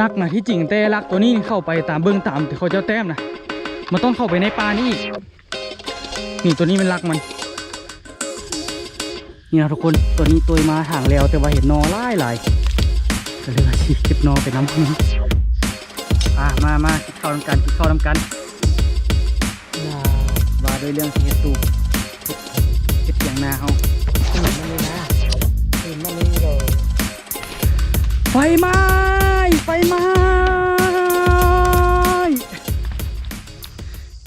ลักนะที่จริงแต่ลักตัวนี้เข้าไปตามเบื้องตามแต่เขาเจ้าแต้มนะมันต้องเข้าไปในป่านี่อีกนี่ตัวนี้เป็นลักมันนี่นะทุกคนตัวนี้ตัวมาทางแล้วแต่ว่าเห็นนอหลายหลายก็เลยว่าสิเก็บนอไปน้ำมันอ่ามามากินข้าวน้ำกันกินข้าวน้ำกันอย่าว่าด้วยเรื่องที่เฮ็ดตูเก็บเสียงนาเขาตื่นมาเลยนะตื่นมาเลยเราไฟไหม้ ไฟไหม้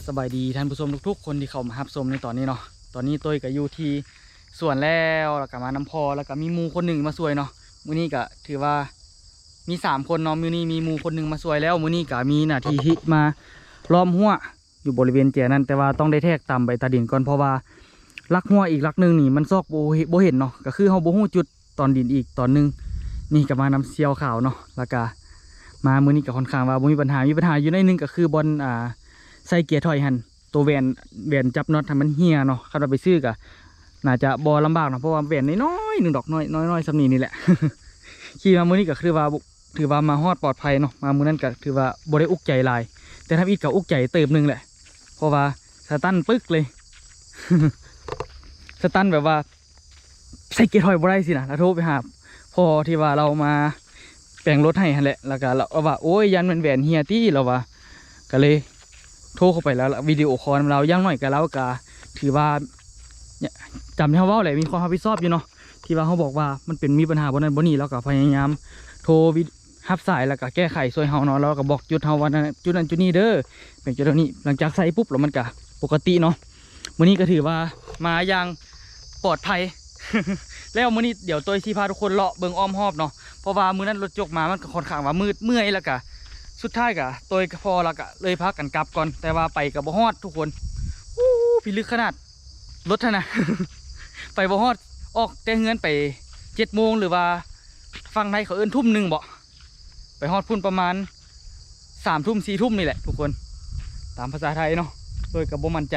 สบายดีท่านผู้ชมทุกๆ คนที่เข้ามารับชมในตอนนี้เนาะ ตอนนี้ตัวก็อยู่ที่สวนแล้วแล้วก็มาน้ำพอแล้วก็มีมูคนหนึ่งมาช่วยเนาะมือนี้ก็ถือว่ามีสามคนเนาะมือนี้มีมูคนหนึ่งมาช่วยแล้วมือนี้ก็มีหน้าที่ที่มาล้อมหัวอยู่บริเวณแจนั้นแต่ว่าต้องได้แทกตามใบตาดินก่อนเพราะว่าลักหัวอีกลักหนึ่งนี่มันซอกโบโบเห็นเนาะก็คือเฮาโบหูจุดตอนดินอีกตอนหนึงนี่ก็มานำเซียวขาวเนาะแล้วก็ มามือนี้ก็ค่อนข้างว่าบ่มีปัญหามีปัญหาอยู่ในหนึงก็คือบอลอ่าใส่เกียร์ถอยหันตัวแวนแวนจับน็อตทำมันเฮียเนาะคันเราไปซื้อก็น่าจะบอลำบากเนาะเพราะว่าแวนน้อยๆหนึ่งดอกน้อยน้อยๆสำนีนี่แหละขี่มามือนี้ก็คือว่าถือว่ามาฮอดปลอดภัยเนาะมามือนั้นก็ถือว่าบ่ได้อุกใจลาย แต่ถ้าอีกก็อุกใจเติมหนึงแหละ เพราะว่าสตันปึ๊กเลยสตันแบบว่าใส่เกียร์ถอยบ่ได้สินะแล้วโทรไปหาพอที่ว่าเรามา ลงรถให้แหละแล้วก็เราว่าโอ้ยยันมันแหวนเฮียตี้เราว่าก็เลยโทรเข้าไปแล้ววิดีโอคอลเราย่างหน่อยกับเราก็ถือว่าจำที่เขาว่าแหละมีความรับผิดชอบอยู่เนาะที่ว่าเขาบอกว่ามันเป็นมีปัญหาบนนั้นบนนี้เราก็พยายาม โทรวิฮับสายแล้วก็แก้ไขช่วยเฮาเนาะเราก็บอกจุดเฮาวันนั้นจุดนั้นจุดนี้เด้อเป็นจุดนี้หลังจากใส่ปุ๊บแล้วมันก็ปกติเนาะมื้อนี้ก็ถือว่ามาอย่างปลอดภัย แล้วมื้อนี้เดี๋ยวตัวชีพาทุกคนเลาะเบิงอ้อมหอบเนาะเพราะว่ามื้อนั้นรถจกมามันก็ค่อนข้างว่ามืดเมื่อยแล้วก็สุดท้ายก็ตัวพอแล้วก็เลยพักกันกลับก่อนแต่ว่าไปกับบ่ฮอดทุกคนอู้พิลึกขนาดรถนะไปบ่ฮอดออกแต่เงินไปเจ็ดโมงหรือว่าฟังไทยเขาเอิ้นทุ่มหนึ่งบ่ไปฮอดพุ่นประมาณสามทุ่มสี่ทุ่มนี่แหละทุกคนตามภาษาไทยเนาะโดยกับบ่มั่นใจ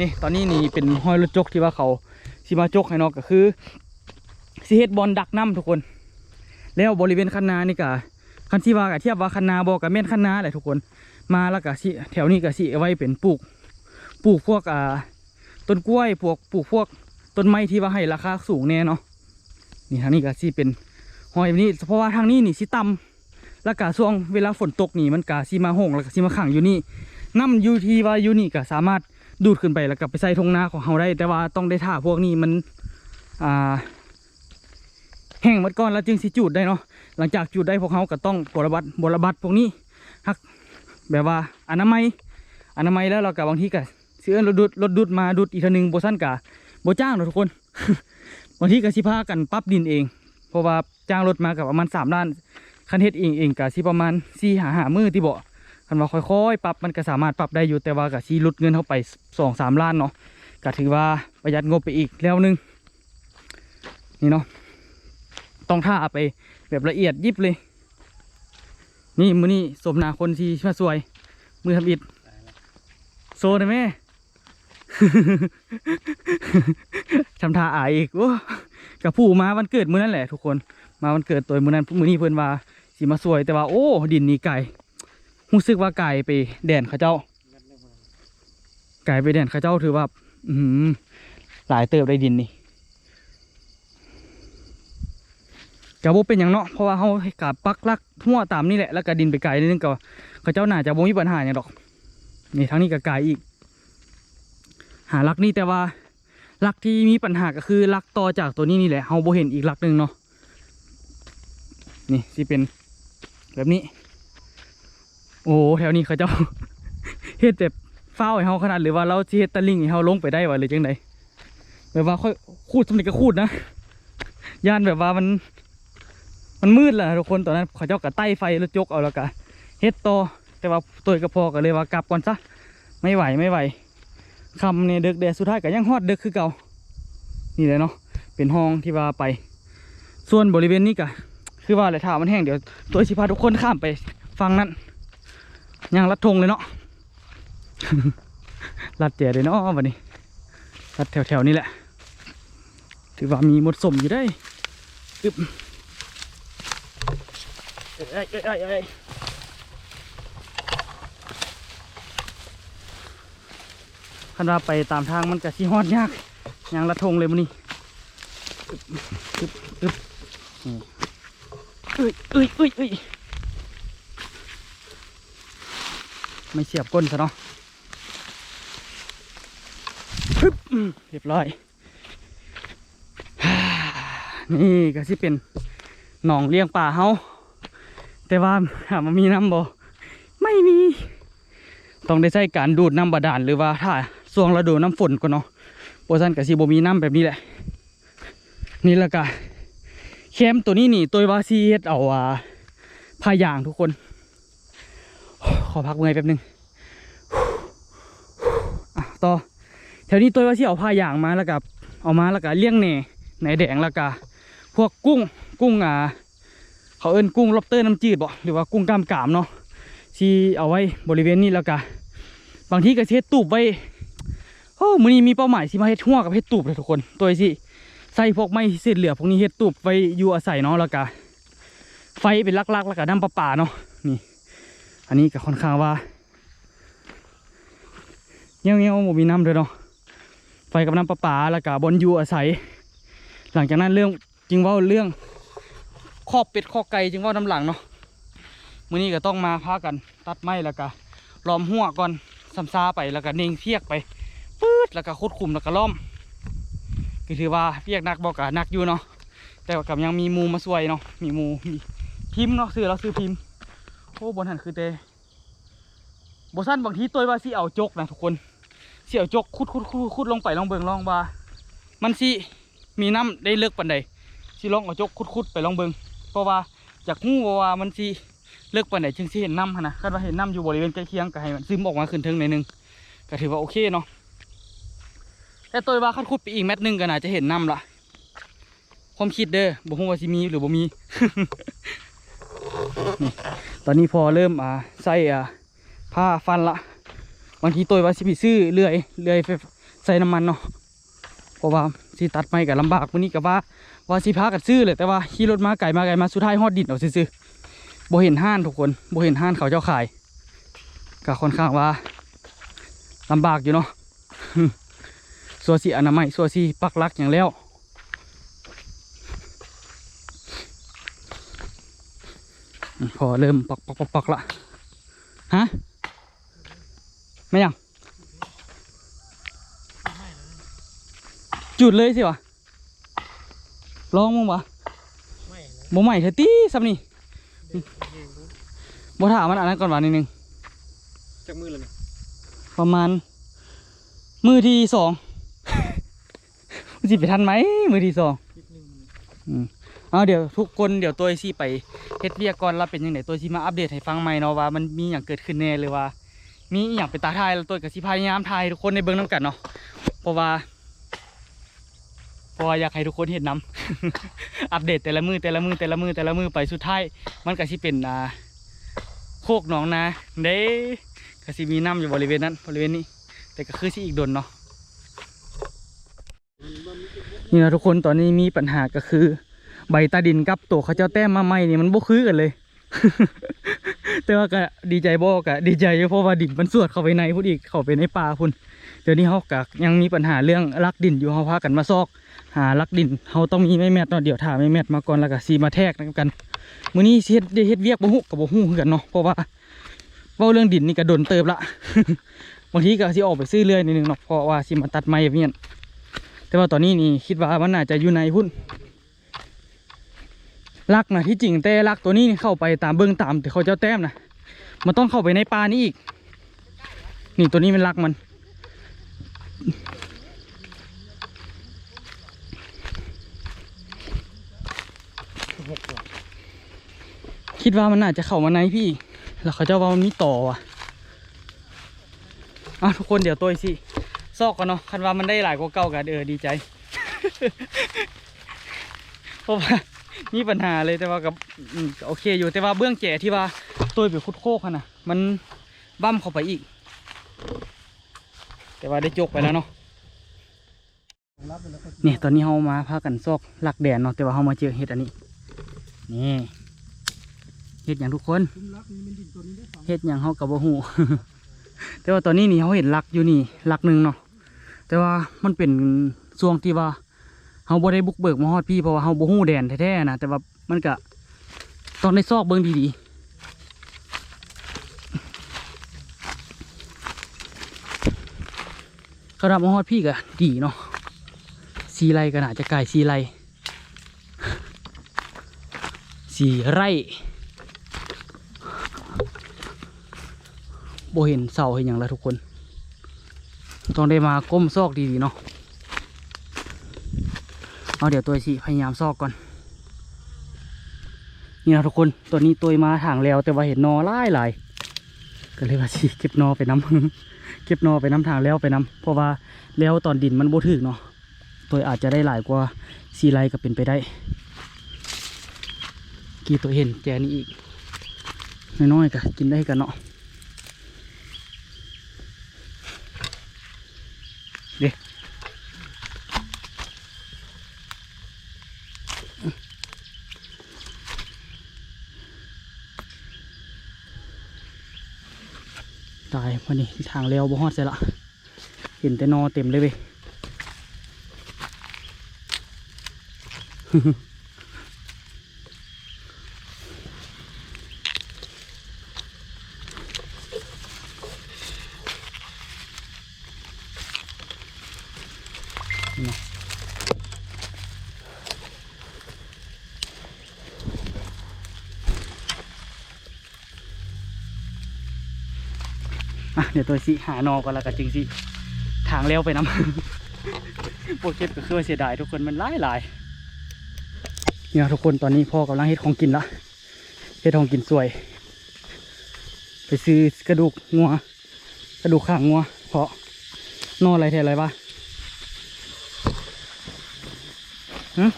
นี่ตอนนี้นี่เป็นห้อยรถจกที่ว่าเขา สิมาจกให้เนอกก็คือสิเฮ็ดบอลดักน้ำทุกคน แล้วบริเวณคันนานี่ก็คันที่ว่ากับเทียบว่าคันนาบอกกับแม่นคันนาแหละทุกคน มาแล้วก็สิแถวนี้ก็สิเอาไว้เป็นปลูกปลูกพวกอ่าต้นกล้วยพวกปลูกพวกต้นไม้ที่ว่าให้ราคาสูงแน่เนาะนี่ทางนี้ก็สิเป็นหอยแบบนี้เพราะว่าทางนี้นี่สิต่ำแล้วก็ช่วงเวลาฝนตกนี่มันก็สิมาห่งแล้วก็สิมาขังอยู่นี่น้ำยูทีว่าอยู่นี่ก็สามารถ ดูดขึ้นไปแล้วก็ไปใส่ทงนาของเราได้ แต่ว่าต้องได้ท่าพวกนี้มันอ่าแห้งหมดก่อนแล้วจึงสิจูดได้เนาะหลังจากจูดได้พวกเขาก็ต้องบรบัดบรบัดพวกนี้ฮักแบบว่าอนามัยอนามัยแล้วเรากับบางทีก็เสื้อรถดูดรถดูดมาดูดอีกเทอนึงโบสั้นกะโบจ้างเนาะทุกคนบางทีก็สิพากันปรับดินเอง เพราะว่าจ้างรถมากับประมาณสามล้านคันเฮ็ดเองเองก็สิประมาณสี่หาหามือที่บ่ คันว่าค่อยๆ ปรับมันก็สามารถปรับได้อยู่แต่ว่าก็ชีลดเงินเข้าไปสองสามล้านเนาะก็ถือว่าประหยัดงบไปอีกแล้วหนึงนี่เนาะต้องท่าไปแบบละเอียดยิบเลย นี่มือนี่สมนาคนที่มาสวย มือทำอิดโซได้ไหมทำท่าอายอีกโอ้กับผู้มาวันเกิดมือนั่นแหละทุกคนมาวันเกิดตัวมือนั้นมือนี้เพื่อนว่าสีมาสวยแต่ว่าโอ้ดินนี่ไก่ รู้สึกว่าไก่ไปแดนเขาเจ้า ไก่ไปแดนเขาเจ้าถือว่า อืหลายเติบได้ดินนี่กะบ่เป็นอย่างเนาะเพราะว่าเขากะปักลักทั่วตามนี่แหละแล้วก็ดินไปไกลนิดนึงก็เขาเจ้าหน่าจะบ่มีปัญหาอย่างดอกนี่ทั้งนี้ก็ไกลอีก หาลักนี่แต่ว่าลักที่มีปัญหาก็คือลักต่อจากตัวนี้นี่แหละเขาบ่เห็นอีกลักหนึ่งเนาะนี่สิเป็นแบบนี้ โอ้แถวนี้เขาเจ้าเฮ็ดแบบเฝ้าให้เฮาขนาดหรือว่าเราสิเฮ็ดตะลิ่งให้เฮาลงไปได้วะหรือจังไดแบบว่าค่อยคูดสำเร็จก็คูดนะย่านแบบว่ามัน มันมืดแหละทุกคนตอนนั้นเขาเจ้าก็ไต้ไฟแล้วจกเอาแล้วก็เฮ็ดต่อแต่ว่าตัวกับพอก็เลยว่ากลับก่อนซะไม่ไหวไม่ไหวคำเนี่ยเด็กแดดสุดท้ายก็ยังฮอดเด็กคือเก่านี่เลยเนาะเป็นห้องที่ว่าไป ส่วนบริเวณนี้ก็คือว่าแหละถ้ามันแห้งเดี๋ยวตัวสิพาทุกคนข้ามไปฝั่งนั้น ยังรัดธงเลยเนาะรัดเจ๋เลยเนาะวันนี้รัดแถวๆนี้แหละ ถือว่ามีมดสมอยู่ได้อึบเอ้ยเอ้ยเอ้ยเอ้ยคันว่าไปตามทางมันก็สิฮอดยากยางละทงเลยมื้อนี้อึ๊บอึบอึบนี่เอ้ยเอ้ยเอ้ยเอ้ย ไม่เสียบก้นซะเนาะฮึบเรียบร้อย นี่ก็สิเป็นหนองเลี้ยงป่าเฮาแต่ว่าถามว่ามีน้ำบ่ไม่มี ต้องได้ใช้การดูดน้ำบาดาลหรือว่าถ้าช่วงฤดูน้ำฝนก็เนาะโปรซันกับซีโบมีน้ำแบบนี้แหละ นี่ละกะแคมตัวนี้นี่ตัวว่าซีเฮ็ดเอาอ่าผ้ายางทุกคน อพักเมื่อยแป๊บนึงอะต่อ แถวนี้ตัวว่าซีเอาผ้ายางมาแล้วกับเอามาแล้วก็เลี้ยงแหน่แหนแดงแล้วก็พวกกุ้งกุ้งอ่าเขาเอิ้นกุ้งล็อบเตอร์น้ำจืดบ่หรือว่ากุ้งกล้ามกามเนาะที่เอาไว้บริเวณนี้แล้วก็บบางที่ก็เฮ็ดตูบไว้โอ้มือนี้มีเป้าหมายสิมาเฮ็ดหัวกับเฮ็ดตูบเลยทุกคน ตัวสิใส่พวกไม้เศษเหลือพวกนี้เฮ็ดตูบไว้อยู่อาศัยเนาะแล้วก็ไฟเป็นลักๆแล้วก็น้ำประปาเนาะนี่ อันนี้ก็ค่อนข้างว่าเงี้ยวเงี้ยวมีน้ำเลยเนาะไฟกับน้ำประปาแล้วก็บนอยู่อาศัย หลังจากนั้นเรื่องจริงว่าเรื่องครอบเป็ดครอไก่จึงว่าน้ำหลังเนาะมื้อนี้ก็ต้องมาพากัน ตัดไม้แล้วก็ล้อมหัวก่อนซ้ำซาไปแล้วก็เน่งเพียกไปปื๊ดแล้วก็คุดคุมแล้วก็ล้อมก็ถือว่าเพียกหนักบอกกะนักอยู่เนาะแต่กับยังมีมูมาช่วยเนาะมีมูมีพิมพ์เนาะซื้อแล้วซื้อพิมพ์ โอ้บนหันคือเตบสั้นบางทีตัวว่าสิเอาจกนะทุกคนสิเอาจกคุดคุดคุดคุดลงไปลองเบิงลองว่ามันสิมีน้ำได้เลิกปันใดสิลองเอาจกคุดๆไปลองเบิงเพราะว่าจากหู้ว่ามันสิเลิกปานไหนจึงสิเห็นน้ำนะคาดว่าเห็นน้ำอยู่บริเวณใกล้เคียงก็ให้มันซึมออกมาขึ้นเทิงหน่อยนึงก็ถือว่าโอเคเนาะแต่ตัวว่าคัดคุดไปอีกแมตหนึงก็น่าจะเห็นน้ำละความคิดเด้อบ่ฮู้ว่าสิมีหรือบ่มีนี่ ตอนนี้พอเริ่มอ่าใส่อ่าผ้าฟันละบางทีตัวว่าสิไปซื้อเลื่อยเลื่อยใส่น้ำมันเนาะเพราะว่าสิตัดไม้ก็ลำบากวันนี้ก็ว่าว่าสิพากันซื้อเลยแต่ว่าขี่รถมาไก่มาไก่มาสุดท้ายฮอดดินเอาซื้อๆบ่เห็นห้านทุกคนโบเห็นห้านเขาเจ้าขายก็ค่อนข้างว่าลำบากอยู่เนาะสัวสีอนามัยสัวสีปักลักอย่างแล้วอืม พอเริ่มปักปักปักปักละฮะไม่ยังจุดเลยสิวะลองมึงวะไม่นะบ่ใหม่เธอตี้ซ้ำนี่เด็กเด็กรู้บ่ถามมันอันนั้นก่อนวะนิดนึงจากมือเลยไหมประมาณ มือที่สองมันสิไปทันไหมมือที่สองนิดนึง เอาเดี๋ยวทุกคนเดี๋ยวตัวสิไปเฮ็ดเวียกก่อนแล้วเป็นยังไงตัวสิมาอัปเดตให้ฟังใหม่เนาะว่ามันมีอย่างเกิดขึ้นแน่เลยว่า มีอย่างเป็นตาทายแล้วตัวกับสิพยายามทายทุกคนในเบิ้องน้ำกันเนาะเพราะว่าเพราะว่าอยากให้ทุกคนเห็นน้ำอัปเดตแต่ละมือแต่ละมือแต่ละมือแต่ละมือไปสุดท้ายมันก็สิเป็นอ่าโคกหนองนาเด้ก็สิมีน้ำอยู่บริเวณนั้นบริเวณนี้ แต่ก็คือสิอีกดนเนาะนี่นะทุกคนตอนนี้มีปัญหาก็คือ ใบตาดินกับตัวเขาเจ้าแต้มมาใหม่นี่มันบ่คือกันเลย แต่ว่าก็ดีใจบ่ก็ดีใจเพราะว่าดินมันสวดเข้าไปในพุ่นอีกเข้าไปในป่าพุ่นเดี๋ยวนี้เขาก็ยังมีปัญหาเรื่องลักดินอยู่เขาพากันมาซอก หาลักดินเขาต้องมีไม้แมทเนาะเดี๋ยวถ่าไม้แมทมาก่อนแล้วก็ซีมาแทกกันมื้อนี้เฮ็ดเฮ็ดเวียกบ่ฮู้กับบ่ฮู้คือกันเนาะเพราะว่าเว้าเรื่องดินนี่ก็โดนเติบละบางทีก็สิออกไปซื้อเรื่อยนิดนึงเนาะเพราะว่าสิมาตัดไม้แบบนี้แต่ว่าตอนนี้นี่คิดว่ามันน่าจะอยู่ในพุ่น ลักนะที่จริงแต่ลักตัวนี้เข้าไปตามเบื้องตามแต่เขาเจ้าแต้มนะมันต้องเข้าไปในป่านี้อีก นี่ตัวนี้เป็นลักมัน คิดว่ามันน่าจะเข้ามาในพี่ แล้วเขาจะว่ามันมีต่อว่ะอะทุกคนเดี๋ยวตัวสิซอกกันเนาะคันว่ามันได้หลายกว่าเก่ากันเออดีใจเพราะว่า มีปัญหาเลยแต่ว่ากับอืมโอเคอยู่แต่ว่าเบื้องแก่ที่ว่าตัวไปคุดโคกอะนะมันบั้มเข้าไปอีก แต่ว่าได้จกไปแล้วเนาะเนี่ยตอนนี้เรามาพากันซอกหลักแดนเนาะแต่ว่าเรามาเจอเห็ดอันนี้นี่เฮ็ดหยังทุกคนเฮ็ดหยังเฮาก็บ่ฮู้แต่ว่าตอนนี้นี่เฮาเห็นลักอยู่นี่ลักหนึ่งเนาะแต่ว่ามันเป็นช่วงที่ว่า เฮาบ่ได้บุกเบิกมาฮอดพี่เพราะว่าเฮาบ่ฮู้แดนแท้ๆนะแต่ว่ามันก็ตองได้ซอกเบิ่งดีๆเขารับมาฮอดพี่ก็ดีเนาะสีไรก็น่าจะกลายสีไรสีไร่โบเห็นเสาเห็นอย่างละทุกคน ต้องได้มาก้มซอกดีๆเนาะ เอาเดี๋ยวตัวสิพยายามซอกก่อน นี่นะทุกคนตัวนี้ตัวมาทางแล้ว แต่ว่าเห็นนอหลายหลายก็เลยว่าสิเก็บนอไปน้ำเก็บนอไปน้ำทางแล้วไปน้ำเพราะว่าแล้วตอนดินมันโบถึกเนาะตัวอาจจะได้หลายกว่าซีไรก็เป็นไปได้ กี่ตัวเห็นแจนี่อีกน้อยๆก็กินได้กันเนาะ ตายพอนี่ทางเลี้ยวบ่ฮอดเสียละเห็นแต่นอเต็มเลยเว้ย ยวตัวสิหานอก่อนแล้วกันจริงสิทางเร็วไปน้ำโปรเก็บก็คือเสียดายทุกคนมันหลายหลายเนี่ยทุกคนตอนนี้พ่อกำลังเฮ็ดของกินละเฮ็ดของกินสวย ไปซื้อกระดูกงัว กระดูกข้างงัวเพราะนออะไรแทนอะไรวะฮะ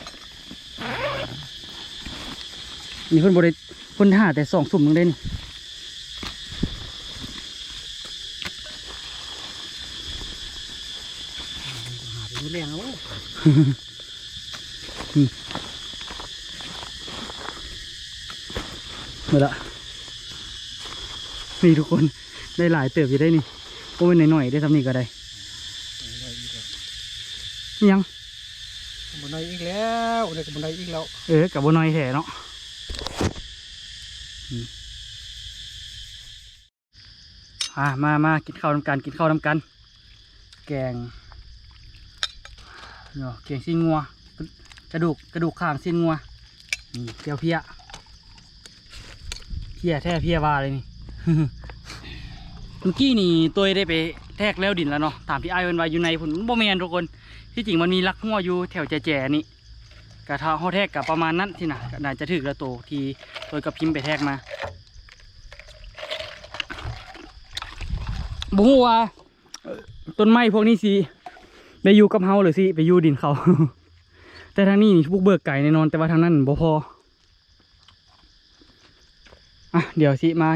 นี่เพิ่นบริเพิ่นหาแต่สองสุ่มนึงได้นี่ หาไปนู่นแรงแล้ว ห มดละนี่ทุกคนได้หลายเติบอยู่ได้นี่โอ้ยหน่อยๆได้ทำนี่ก็ได้ยังบันไดอีกแล้วเด็กบันไดอีกแล้ว เออกับบัน้อยแท้เนาะอืมอ่ามามากินข้าวน้ำกัน กินข้าวน้ำกัน แกง เนาะแกงซีงัว กระดูกกระดูกข้างซีงัวนี่เพียวเพียเพียแท้เพียวาเลยนี่เมื่อกี้นี่ตัวได้ไปแทกแล้วดินแล้วเนาะตามที่ไอ้ายเพิ่นว่าอยู่ในผุนบ่แมนทุกคน ที่จริงมันมีลักหัวอยู่แถวแจๆนี่กระทาเขาแทกกับประมาณนั้นที่น่ะน่าจะถึกแล้วโตที่ตัวกับพิมพ์ไปแทกมาบฮูว่าต้นไม้พวกนี้สิ ได้อยู่กับเฮาหรือสิไปอยู่ดินเขา แต่ทางนี้นี่บุกเบิกไก่แน่นอนแต่ว่าทางนั้นบ่พออะเดี๋ยวสิมา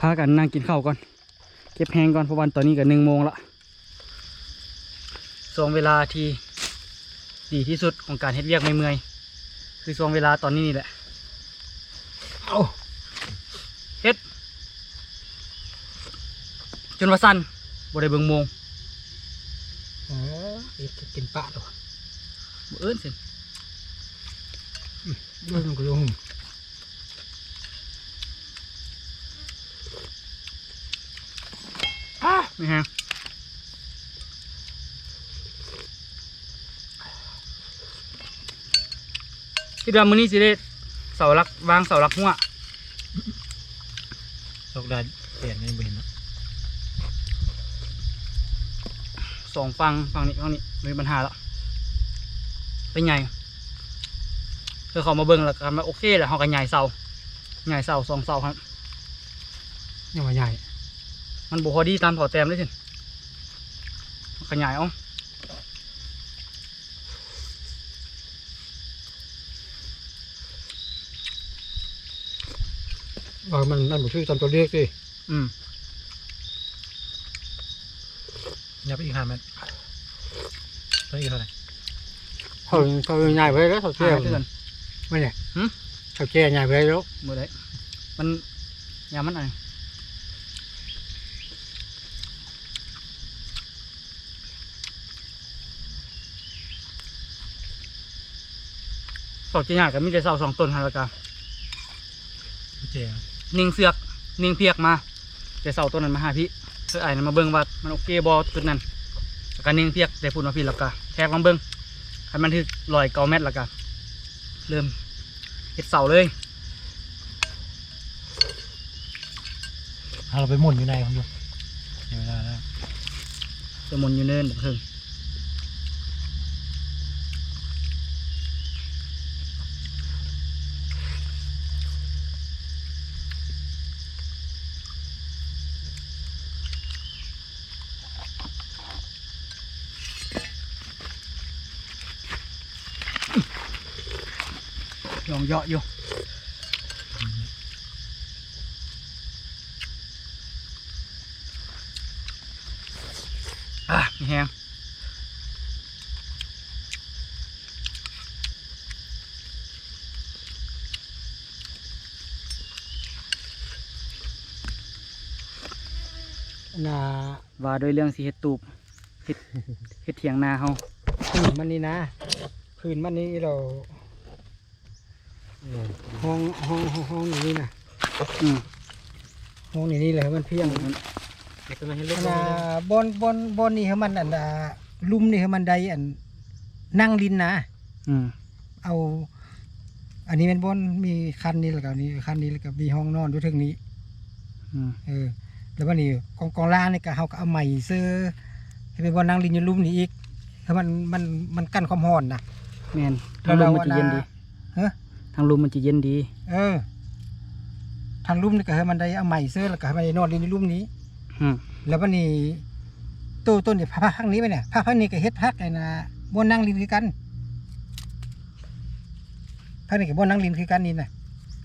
พากันนั่งกินข้าวก่อน เก็บแห้งก่อนเพราะวันตอนนี้ก็หนึ่งโมงละช่วงเวลาที่ดีที่สุดของการเฮ็ดเวียกไม่เมื่อยคือช่วงเวลาตอนนี้นี่แหละเอาเฮ็ดจนว่าสั้นบ่ได้เบิ่งโมง กินปะหรอบ่เอิ้นสิด้วยมันก็ลงนี่ฮะคิดว่ามื้อนี้สิได้เสาหลักวางเสาหลักหัวตกได้เปลี่ยนในบิน สองฟังฟังนี้ฟังนี้ไม่มีปัญหาแล้วเป็นไงคือเขามาเบิ่งแล้วกันว่าโอเคแหละเขากันใหญ่เสาใหญ่เสาสองเสาครับยังว่าใหญ่ มันบุพอดีตามเผาแต้มเลยสิขยายเอาว่ามันนั่นบุชื่อตอนตัวเรียกสิอืม อ ย่าไปอีกห้าเมตรต้องอีกเท่าไหร่เขาเขาใหญ่ไปแล้วเขาหาแก่ยเพื่อนไม่เนี่ยหึเขาแก่ใหญ่ไปแล้วมือไดมันยามันอะไรสอกจีน่าก็มีแต่เสาสองต้นฮะแล้วก็พี่เจครับนิ่งเสือกนิ่งเพียกมาแต่เสาต้นนั้นมาหาพี่ื้อไอ้นั่มาเบิ้งว่ามันโอเคบอจุดนั้นแล้วก็นิ่งเพียกแต่พูดมาพี่แล้วก็แทกมาเบิ้งให้มันถึกลอยเกาเม็ดแล้วก็เริ่มเห็ดเสาเลยเราไปหมุนอยู่ในผมอยู่เดี๋ยวเวลาแล้วจะหมุนอยู่เนินเพิ่งลอง เยาะอยู่อะมีแฮงนาว่าด้วยเรื่องสิเฮ็ดตูบเฮ็ดเฮ็ดเถียงนาเฮาพื้นมันนี่นะ พื้นมันนี่เรา ห้องห้องห้องห้องนี่นะอืมห้องนี่นี่เลยมันเพียงเดี๋ยวจะมาให้ลูกอันน่ะบอนบอนบอนนี่ให้มันอันน่ะลุ่มนี่ให้มันได้อันนั่งลินนะอืมเอา อันนี้เป็นบอนมีคันนี้แล้วก็นี่คันนี้แล้วก็มีห้องนอนด้วยทึงนี้ อืมเออ แล้ววันนี้กองกองล่างนี่ก็เฮาก็เอาใหม่ซื้อให้เป็นบอนนั่งลินอยู่ลุ่มนี่อีกให้มันมันมันกั้นความร้อนนะแม่นทางลมมันจะเย็นดีเฮ้อ ทางลมมันจะเย็นดี เออ ทางลุ่มนี่ก็ให้มันได้เอาใหม่ซื้อแล้วก็ให้มันได้นอนลินในลุ่มนี้ อืมแล้ววันนี้ตู้ต้นนี่พักพักนี้ไปเนี่ยพักพักนี้ก็เฮ็ดพักไอ้นะบนนั่งลินคือกันพักนี้กับบนนั่งลินคือกันนี่นะ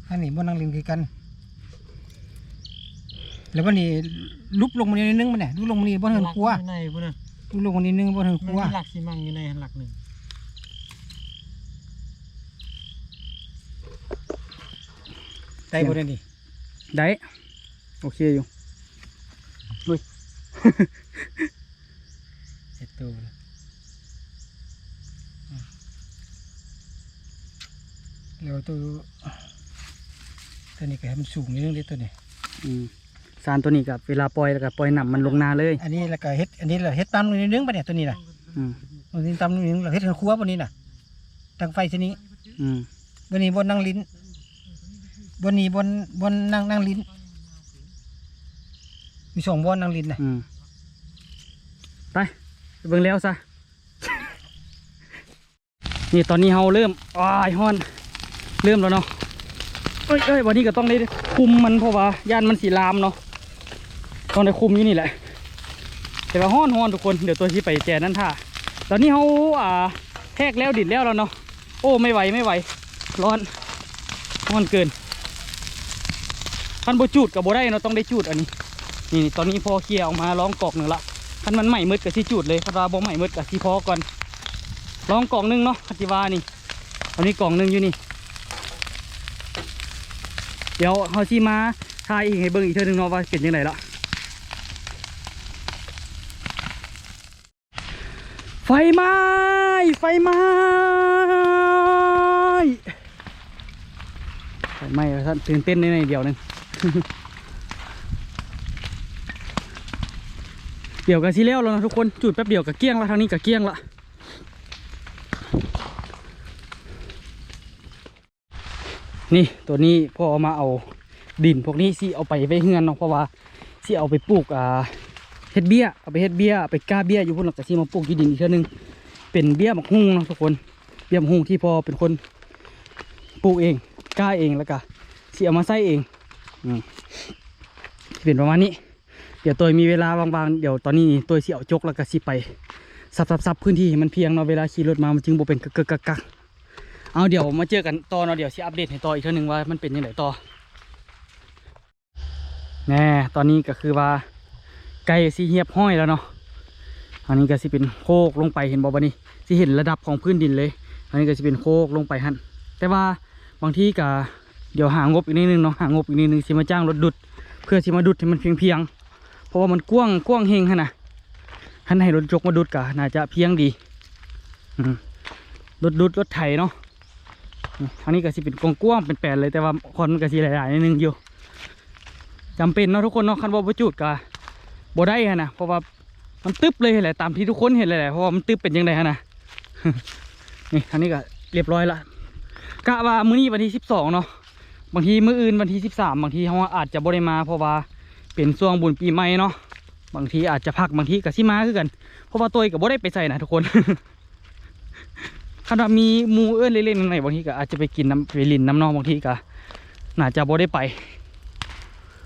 พักนี้บนนั่งลินคือกัน แล้ววันนี้ลุบลงมานิดนึงมันเนี่ยลุบลงมานี่บนเหินครัวอยู่ในพุ่นน่ะลุบลงมานิดนึงบนเหินคมันรัว มีหลักสีมังอยู่ในหลักหนึ่ง ได้บนนี้ได้ โอเคอยู่เสร็จตู้แล้วอืมแล้วตู้ตัวนี้ก็ให้มันสูงนิดนึงเลยตัวนี้อืมสารตัวนี้กับเวลาปล่อยแล้วก็ปล่อยน้ำมันลงนาเลย อันนี้แล้วก็เฮ็ดอันนี้เราเฮ็ดตามนิดนึงปะเนี่ยตัวนี้น่ะอืมตัวนี้ตามนิดนึงเราเฮ็ดกันครัวบนนี้น่ะตั้งไฟชนี้อืมบนนี้บนนั่งลิ้น บนนี้บนบนนั่งนั่งลิ้น มีสองบนนั่งลิ้นน่ะอืมไปไปเบิ่งแล้วซะ นี่ตอนนี้เฮาเริ่มอ้ายฮ้อน เริ่มแล้วเนาะเอ้ยเอ้ยวันนี้ก็ต้องได้คุมมันเพราะว่าย่านมันสีลามเนาะต้องได้คุมอยู่นี่แหละแต่ว่าฮ้อนฮ้อนทุกคนเดี๋ยวตัวที่ไปแจนั่นท่าตอนนี้เฮาอ่าแทกแล้วดิดแล้วแล้วเนาะโอ้ไม่ไหวไม่ไหว ร้อนร้อนเกิน คันบ่จูดกับบ่ได้เนาะต้องได้จูดอันนี้ นี่ตอนนี้พอเคลียร์ออกมาร้องกอกหนึ่งละคันมันใหม่มืดกับที่จุดเลยคันว่าบ่ใหม่มืดกับที่พอก่อนร้องกอกหนึ่งเนาะคันจิวานี่ตอนนี้กล่องหนึ่งอยู่นี่ เดี๋ยวเฮาสิมาทายอีกให้เบิ่งอีกเท่านึงเนาะว่าเป็นยังไงละไฟไหม้ไฟไหม้ไฟไหม้ท่านตื่นเต้นในๆเดียวนึง เดี๋ยวกันสิแล้วแล้วนะทุกคนจุดแป๊บเดียวกับเกี้ยงละทางนี้กับเกี้ยงละนี่ตัวนี้พ่อเอามาเอาดินพวกนี้สิเอาไปไว้เฮือนเนาะเพราะว่าสิเอาไปปลูกอ่าเฮ็ดเบี้ยเอาไปเฮ็ดเบี้ยไปก้าเบี้ยอยู่พุ่นหลักจากที่มาปลูกที่ดินอีกเท่านึงเป็นเบี้ยหมักฮุ้งเนาะทุกคนเบี้ยหมักฮุ้งที่พ่อเป็นคนปลูกเองก้าเองแล้วก็สิเอามาใส่เอง เป็นประมาณนี้ เดี๋ยวตัวมีเวลาบางๆ เดี๋ยวตอนนี้ตัวเสิเอาจกแล้วก็สิไปซับซับซับพื้นที่มันเพียงเนาะเวลาขี่รถมามันจึงบ่เป็นกึกกักกักเอาเดี๋ยวมาเจอกันต่อเนาะเดี๋ยวสิอัปเดตให้ต่ออีกเท่านึงว่ามันเป็นยังไงต่อแน่ตอนนี้ก็คือว่าไก่สิเหียบห้อยแล้วเนาะอันนี้ก็สิเป็นโคกลงไปเห็นบ่บัดนี้สิเห็นระดับของพื้นดินเลย อันนี้ก็สิเป็นโคกลงไปหันแต่ว่าบางที่ก็ เดี๋ยวหางบอีกนิดนึงเนาะหางบอีกนิดนึงสิมาจ้างรถดุด เพื่อสิมาดุดให้มันเพียงเพียงเพราะว่ามันกว้างกว้างเฮงขนาดท่านให้รถจกมาดุดกะน่าจะเพียงดีรถดุดรถไถเนาะนี่อันนี้ก็สิเป็นกว้างกว้างเป็นแปลนเลยแต่ว่าคนมันก็สิหลายๆนิดนึงอยู่จำเป็นเนาะทุกคนเนาะคันว่าบ่จุดกะบ่ได้ฮะนะเพราะว่ามันตึ๊บเลยแหละตามที่ทุกคนเห็นเลยแหละเพราะว่ามันตึ๊บเป็นยังไงฮะนะนี่อันนี้ก็เรียบร้อยละกะว่ามื้อนี้วันที่สิบสองเนาะ บางทีมื้ออื่นวันที่สิบสามบางทีเขาอาจจะบ่ได้มา เพราะว่าเป็นช่วงบุญปีใหม่เนาะบางทีอาจจะพักบางทีก็สิมาคือกัน เพราะว่าตัวก็บ่ได้ไปใส่นะทุกคนคันว่ามีมูเอื้อนเล่นๆหน่อยบางทีก็อาจจะไปกินน้ำไปลินน้ำนองบางทีก็น่าจะบ่ได้ไป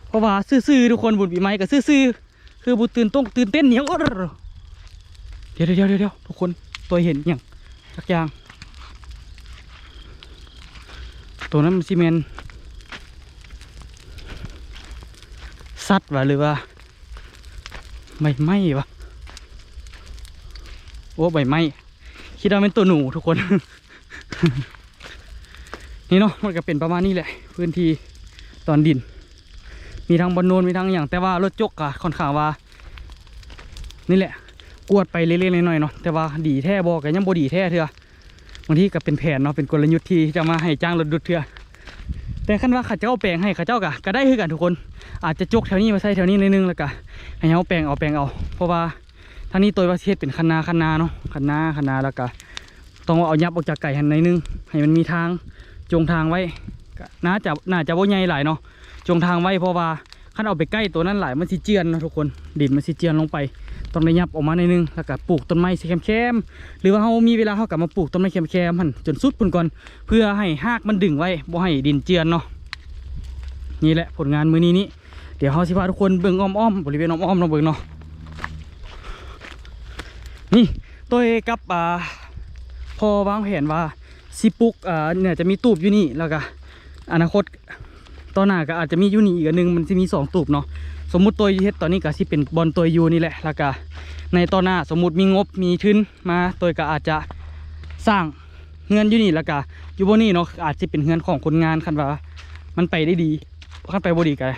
เพราะว่าซื่อๆทุกคนบุญปีใหม่ก็ซื่อๆคือบุตื่นต้องตื่นเต้นเหนียวเดี๋ยวเดี๋ยวเดี๋ยวเดี๋ยวทุกคนตัวเห็นอย่างสักอย่าง ตัวนั้นมันซีเมน สัตว์วะหรือว่าใบไม้วะโอ้ใบไม้คิดว่าเป็นตัวหนูทุกคน นี่เนาะมันก็เป็นประมาณนี้แหละ พื้นที่ตอนดิน มีทั้งบอลนูนมีทั้งอย่างแต่ว่ารถจกอะค่อนข้างว่า นี่แหละ กวดไปเล็กๆน้อยๆเนาะแต่ว่าดีแท้บอกกันยังบ่ดีแท้เถอะบางทีก็เป็นแผนเนาะเป็นกลยุทธ์ที่จะมาให้จ้างรถดุดเถอะ แต่คันว่าข้าเจ้าแปลงให้ข้าเจ้าก็ก็ได้คือกันทุกคน อาจจะจกแถวนี้มาใส่แถวนี้นิดนึงแล้วก็ให้เขาแปลงเอาแปลงเอา เพราะว่าท่านี้ตัวประเทศเป็นคันนาคันนาเนาะคันนาคันนาแล้วก็ต้องเอายับออกจากไก่หันในอยนึง ให้มันมีทางจงทางไว้น่าจะน่าจะบ่ใหญ่หลายเนาะจงทางไว้เพราะว่าคันเอาไปใกล้ตัวนั้นหลายมันสิเจือนนะทุกคนดินมันสิเจือนลงไป ต้องได้ยับออกมาในนึงแล้วก็ปลูกต้นไม้สีแคมๆหรือว่าเขามีเวลาเขากลับมาปลูกต้นไม้แคมๆหันจนสุดพุ่นก่อนเพื่อให้หากมันดึงไว้บ่ให้ดินเจือนเนาะนี่แหละผลงานมือนี้นี้เดี๋ยวเขาสิพาทุกคนเบิ่งอ้อมๆบริเวณอ้อมๆเนาเบิ่งเนาะนี่ตัวเอกับอ่าพอวางแผนว่าสิปลูกอ่าเนี่ยจะมีตูบอยู่นี่แล้วก็อนาคตตอนหน้าก็อาจจะมีอยู่นี่อีกอันนึงมันจะมีสองตูบเนาะ สมมุติตัวเฮ็ดตอนนี้ก็สิเป็นบอลตัวยูนี่แหละแล้วก็ในตอนหน้าสมมุติมีงบมีทุนมาตัวก็อาจจะสร้างเฮือนอยู่นี่แล้วก็อยู่บนนี้เนาะอาจจะเป็นเฮือนของคนงานคันว่า มันไปได้ดีคันไปบดีก็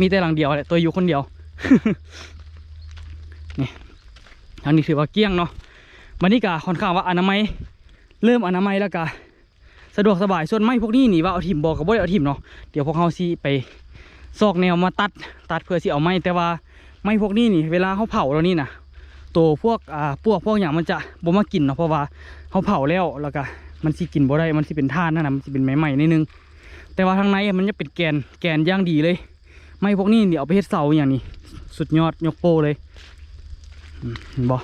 มีแต่หลังเดียวแหละตัวอยู่คนเดียวนี่ทางนี้ถือว่าเกลี้ยงเนาะวันนี้ก็ค่อนข้างว่าอนามัย เริ่มอนามัยแล้วก็สะดวกสบายส่วนไม้พวกนี้หนีว่าเอาถิ่มบอกกับบ่ได้เอาถิ่มเนาะเดี๋ยวพวกเขาสิไป ซอกแนวมาตัดตัดเพื่อสิเอาไม้แต่ว่าไม้พวกนี้นี่ เวลาเขาเผาแล้วนี่นะตัวพวกอ่าพวกพวกอย่างมันจะบ่มากินเนาะเพราะว่าเขาเผาแล้วแล้วก็มันสิกินบ่ได้มันสิเป็นท่านนั่นนะมันสิเป็นไม้ใหม่นิดนึง แต่ว่าทางในมันจะเป็นแกนแกนย่างดีเลย ไม้พวกนี้เดี๋ยวเอาไปเฮ็ดเสาอย่างนี้ สุดยอดยกโปเลยบ่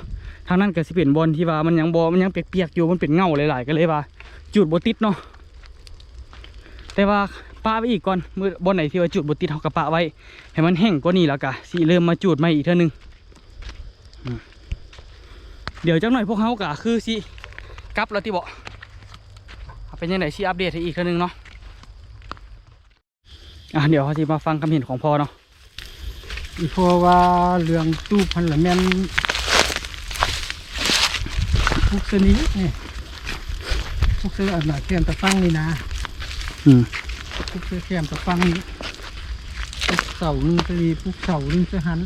ทางนั้นก็สิเป็นบอลที่ว่ามันยังบ่มันยังเปียกๆอยู่มันเป็นเงาหลายๆก็เลยว่า จุดบ่ติดเนาะแต่ว่า ปะไว้อีกก่อนมือบนไหนที่ว่าจุดบ่ติดเขาก็ปะไว้ให้มันแห้งกว่านี้แล้วก็สิเริ่มมาจูดใหม่อีกเท่านึงอืมเดี๋ยวจังหน่อยพวกเขาก็คือสิกลับแล้วที่บอกเอาเป็นยังไงสิอัปเดตให้อีกเท่านึงเนาะอะเดี๋ยวเขาสิมาฟังคำเห็นของพ่อเนาะอีพอว่าเรื่องตู้พันละแม่นพวกเสนี้นี่พวกเสืออันน่ะเทียมตะฟังนี่นะ อืม พวกเสือเทียมตะฟังนี่พวกเสาหนึงจะมีพวกเสาหนึงจะหัน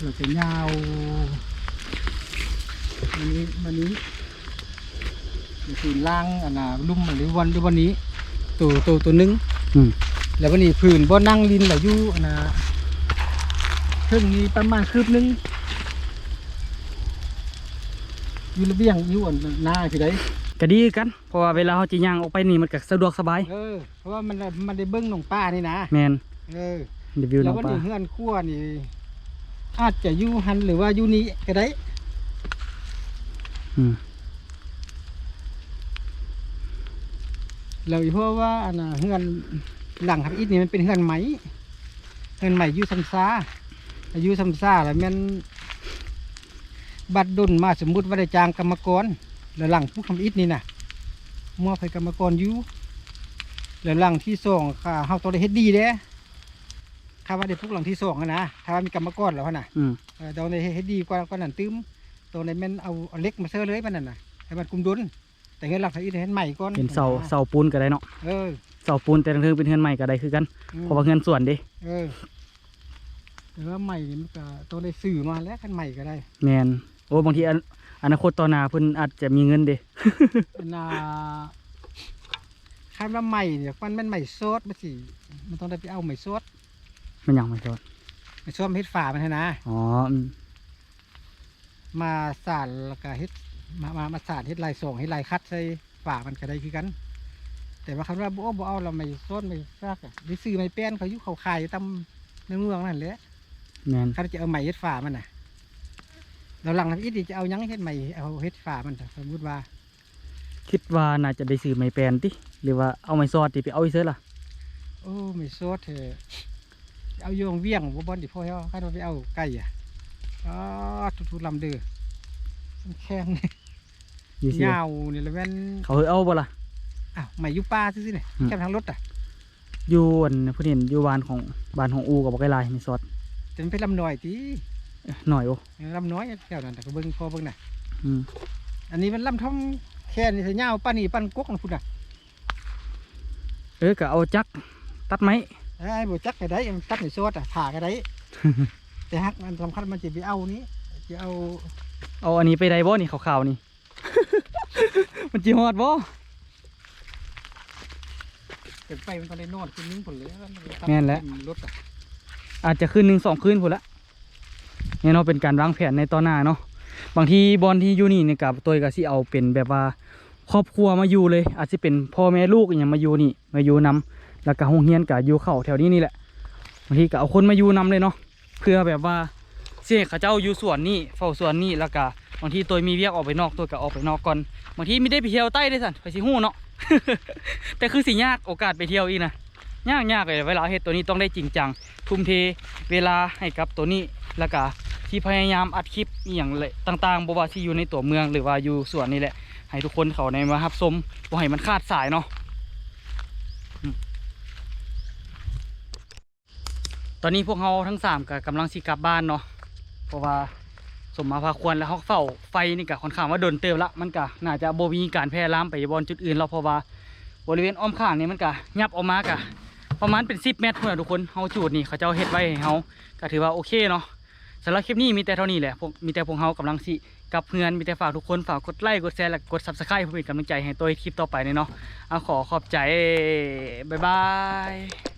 เราจะยาววันนี้วันนี้นี่คือล่างอันน่ะลุ่มอันนี้วันหรือวันนี้ ตัวตัวตัวหนึงอืมแล้ววันนี้พื้นบ่นั่งลินเหลืออยู่อันนะเพิ่งนี้ประมาณคืบหนึงอยู่ระเบียงอยู่อันหน้าพี่ได้ ก็ดีกันเพราะว่าเวลาเขาจะย่างออกไปนี่มันก็สะดวกสบายเออเพราะว่ามันมันได้เบิ้งหนองป้านี่นะแมนเออรีวิวแล้น้วองวันปลานี้เฮือนครัวนี่ อาจจะอยู่หันหรือว่าอยู่นี้ก็ได้อืมแล้วอีเพราะว่าอันน่ะเฮือนหลังครับอีทนี่มันเป็นเฮือนไหมเฮือนใหม่อยู่ซัมซาอายุซัมซาแล้วแมันบัดดุนมาสมมุติว่าได้จ้างกรรมกร แล้วหลังผู้คำอิฐนี่นะมอบให้กรรมกรอยู่แล้วหลังที่สองค่ะเฮาต้องได้เฮ็ดดีเด้ถ้าว่าได้พวกหลังที่สองอะนะถ้าว่ามีกรรมกรแล้วอะนะอืมเออต้องได้เฮ็ดดีกว่ากว่านั้นตื้มตรงนี้แม่นเอาเอาเหล็กมาเสื้อเลยปานนั้นน่ะให้มันคุมดุลแต่เงินหลังเขาอิฐให้มันใหม่ก่อนเป็นเสาเสาปูนก็ได้เนาะเออเสาปูนแต่ทางเทิงเป็นเฮือนใหม่ก็ได้คือกันเพราะว่าเฮือนส่วนเด้เออแต่ว่าใหม่นี่มันก็ต้องได้สื่อมาแล้วกันใหม่ก็ได้แมนโอ้บางที อนอนาคตต่อหน้าเพิ่นอาจจะมีเงินเด้อันนาคันว่าใหม่เนี่ยมันเป็นใหม่ซดมันสิมันต้องได้ไปเอาใหม่ซดมันหยังไม่ชดใหม่ซดมันเฮ็ดฝามันให้นะ อ๋ออืมมาสานแล้วก็เฮ็ดมามามาสานเฮ็ดลายส่งเฮ็ดลายคัดใส่ฝามันก็ได้คือกัน แต่ว่าคันว่าบ่เอาบ่เอาเราไม่ซดไม่ซากอะได้ซื้อไม่แป้นเขาอยู่เขาขายอยู่ตามในเมืองนั่นแหละแมนเขาจะเอาใหม่เฮ็ดฝามันน่ะ เราหลังทำอีกนี่จะเอาหยังเฮ็ดใหม่เอาเฮ็ดฝามันน่ะสมมุติว่า คิดว่าน่าจะได้ซื้อไม้แปลนติหรือว่าเอาไม้ซอดติไปเอาอีเซ่ล่ะโอ้ไม่ซดเถอะเอาโยงเวียงบ่บ่ดิพ่อเฮาคันว่าไปเอาไก่อะอ๋อทุกๆลำเด้อมันแข็งนี่อยู่เสียยาวนี่แหละแม่นเขาเฮ้ยเอาบ่ล่ะอ้าวใหม่อยู่ป่าซื่อๆนี่อืมแค่ทางรถอะอยู่อันเพิ่นเห็นอยู่บ้านของบ้านของอูกับบ่ไกลลายไม้ซอดแต่มันเป็นลำน้อยติเอ้ย หน่อยโอ้ลำน้อยแถวนั้นแต่ก็เบิ่งพอเบิ่งน่ะอืมอันนี้มันลำท่อมแค่นี้สิยาวปานนี้ปานกกนั่นพุ่นน่ะเออก็เอาจักรตัดไม้ไอ้บ่จักไปได้มันตัดในซดอะผ่าก็ได้แต่ฮักมันสำคัญมันจะไปเอานี้จะเอาเอาอันนี้ไปได้บ่นี่ขาวๆนี่ มันจิฮอดบ่เก็บไปมันต้องได้นอนคืนนึงผลเลยแม่นแล้วรถอะอาจจะคืนหนึ่งสองคืนพุ่นละเนี่เนาะเป็นการวางแผนในตอนหน้าเนาะบางทีบอลที่อยู่นี่เนี่ยกับตัวก็สิเอาเป็นแบบว่าครอบครัวมาอยู่เลย อาจจะเป็นพ่อแม่ลูกอย่างมาอยู่นี่มาอยู่นํแล้วก็โรงเรียนก็อยู่เข้าแถวนี้นี่แหละบางทีก็เอาคนมาอยู่นํเลยเนาะเพื่อแบบว่าเสียเขาเจ้าอยู่สวนนี่เฝ้าสวนนี่แล้วก็บางทีตัวมีเวียกออกไปนอกตัวก็ออกไปนอกก่อนบางทีไม่ได้ไปเที่ยวใต้ได้สันไปสิหู้เนาะแต่คือสิยากโอกาสไปเที่ยวอีกนะยากยากเลยเวลาเฮ็ดตัวนี้ต้องได้จริงจังทุ่มเทเวลาให้กับตัวนี้แล้วก็ ที่พยายามอัดคลิปอหย่างเลยต่างๆบว่าที่อยู่ในตัวเมืองหรือว่าอยู่สวนนี่แหละ ให้ทุกคนเขาในมารับชมบ่ให้มันขาดสายเนาะตอนนี้พวกเราทั้งสามก็กำลังสิกลับบ้านเนาะเพราะว่าสมมาพาควรแล้วเขาเฝ้าไฟนี่ก็ค่อนข้างว่าโดนเติมละมันก็น่าจะโบ่มีการแพร่ลามไปบอนจุดอื่นแล้วเพราะว่าบริเวณอ้อมข้างนี่มันก็ยับออกมากะประมาณเป็น10เมตรเพื่อนทุกคนเฮาจูดนี่เขาเจ้าเฮ็ดไว้ให้เฮาก็ถือว่าโอเคเนาะ สำหรับคลิปนี้มีแต่เท่านี้แหละมีแต่พวกเฮากำลังสิกับเพื่อนมีแต่ฝากทุกคนฝากกดไลค์กดแชร์และกดซับสไครป์เพื่อเป็นกำลังใจให้ตัวคลิปต่อไปเนี่ยเนาะเอาขอขอบใจบ๊ายบาย